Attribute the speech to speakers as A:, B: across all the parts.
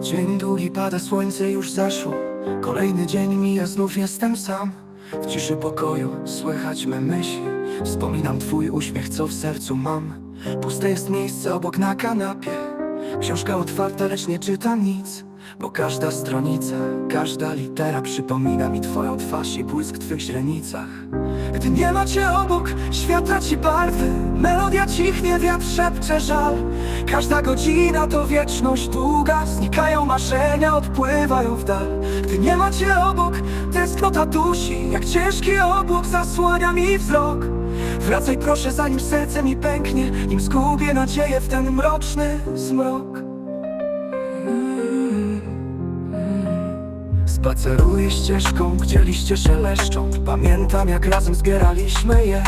A: Dzień długi pada, słońce już zaszło. Kolejny dzień mija, znów jestem sam. W ciszy pokoju słychać me myśli. Wspominam twój uśmiech, co w sercu mam. Puste jest miejsce obok na kanapie. Książka otwarta, lecz nie czyta nic. Bo każda stronica, każda litera Przypomina mi twoją twarz i błysk twych źrenicach. Gdy nie ma cię obok, świat traci barwy Melodia cichnie, wiatr szepcze żal. Każda godzina to wieczność długa Znikają marzenia, odpływają w dal. Gdy nie ma cię obok, tęsknota dusi Jak ciężki obłok zasłania mi wzrok. Wracaj proszę, zanim serce mi pęknie Nim zgubię nadzieję w ten mroczny zmrok Spaceruję ścieżką, gdzie liście szeleszczą Pamiętam jak razem zbieraliśmy je.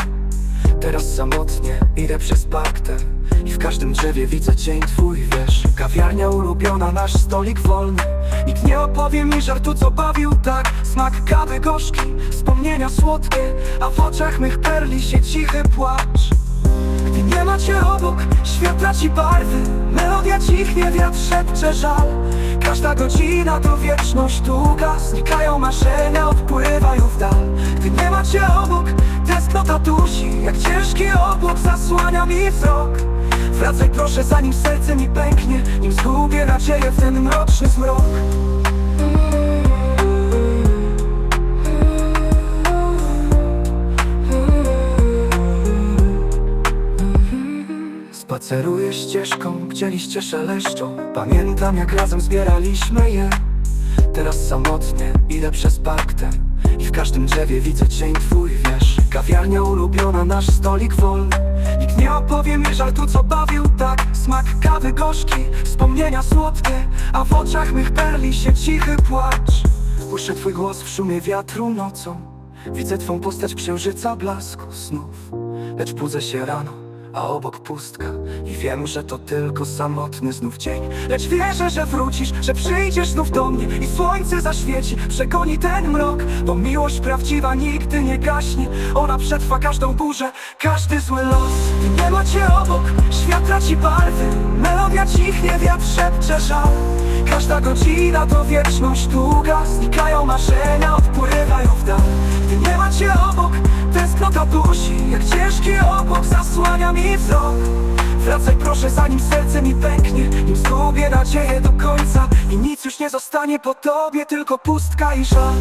A: Teraz samotnie idę przez parkter I w każdym drzewie widzę cień twój, wiesz. Kawiarnia ulubiona, nasz stolik wolny. Nikt nie opowie mi żartu, co bawił tak. Smak kawy gorzki, wspomnienia słodkie. A w oczach mych perli się cichy płacz nie ma cię obok, świat traci barwy Melodia cichnie, wiatr szepcze żal. Każda godzina to wieczność długa Znikają marzenia, odpływają w dal. Gdy nie ma cię obok, tęsknota dusi Jak ciężki obłok zasłania mi wzrok. Wracaj proszę, zanim serce mi pęknie Nim zgubię nadzieję w ten mroczny zmrok Spaceruję ścieżką, gdzie liście szeleszczą. Pamiętam jak razem zbieraliśmy je. Teraz samotnie idę przez park ten I w każdym drzewie widzę cień twój, wiesz. Kawiarnia ulubiona, nasz stolik wolny Nikt nie opowie mi żartu, co bawił tak. Smak kawy gorzki, wspomnienia słodkie. A w oczach mych perli się cichy płacz. Słyszę twój głos w szumie wiatru nocą. Widzę twą postać księżyca blasku snów. Lecz budzę się rano a obok pustka. I wiem, że to tylko samotny znów dzień. Lecz wierzę, że wrócisz, że przyjdziesz znów do mnie. I słońce zaświeci, przegoni ten mrok. Bo miłość prawdziwa nigdy nie gaśnie. Ona przetrwa każdą burzę, każdy zły los. Gdy nie ma cię obok, świat traci barwy. Melodia cichnie, wiatr szepcze żal. Każda godzina to wieczność długa. Znikają marzenia, odpływają w dal. Gdy nie ma cię obok, tęsknota dusi. Jak obłok zasłania mi wzrok Wracaj proszę zanim serce mi pęknie. Nim zgubię nadzieję do końca I nic już nie zostanie po tobie Tylko pustka i żal